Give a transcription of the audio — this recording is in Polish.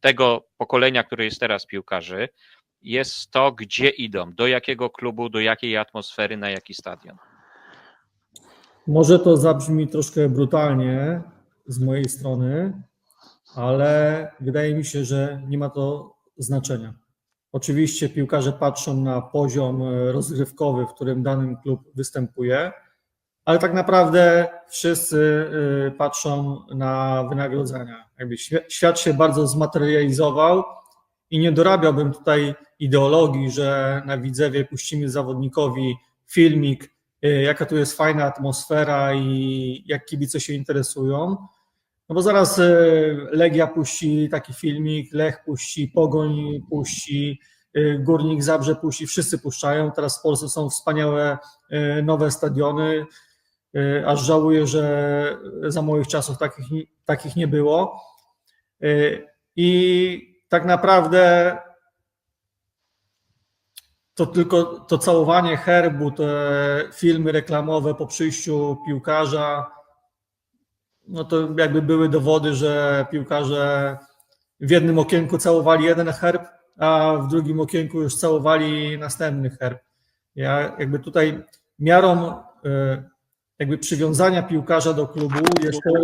tego pokolenia, które jest teraz piłkarzy, jest to, gdzie idą, do jakiego klubu, do jakiej atmosfery, na jaki stadion. Może to zabrzmi troszkę brutalnie z mojej strony, ale wydaje mi się, że nie ma to znaczenia. Oczywiście piłkarze patrzą na poziom e, rozgrywkowy, w którym dany klub występuje, ale tak naprawdę wszyscy e, patrzą na wynagrodzenia. Jakby świat się bardzo zmaterializował i nie dorabiałbym tutaj ideologii, że na Widzewie puścimy zawodnikowi filmik, y, jaka tu jest fajna atmosfera i jak kibice się interesują. No bo zaraz y, Legia puści taki filmik, Lech puści, Pogoń puści, y, Górnik Zabrze puści, wszyscy puszczają. Teraz w Polsce są wspaniałe y, nowe stadiony, y, aż żałuję, że za moich czasów takich, takich nie było. Y, I tak naprawdę to tylko to całowanie herbu, te filmy reklamowe po przyjściu piłkarza, no to jakby były dowody, że piłkarze w jednym okienku całowali jeden herb, a w drugim okienku już całowali następny herb. Ja jakby tutaj miarą e, jakby przywiązania piłkarza do klubu to,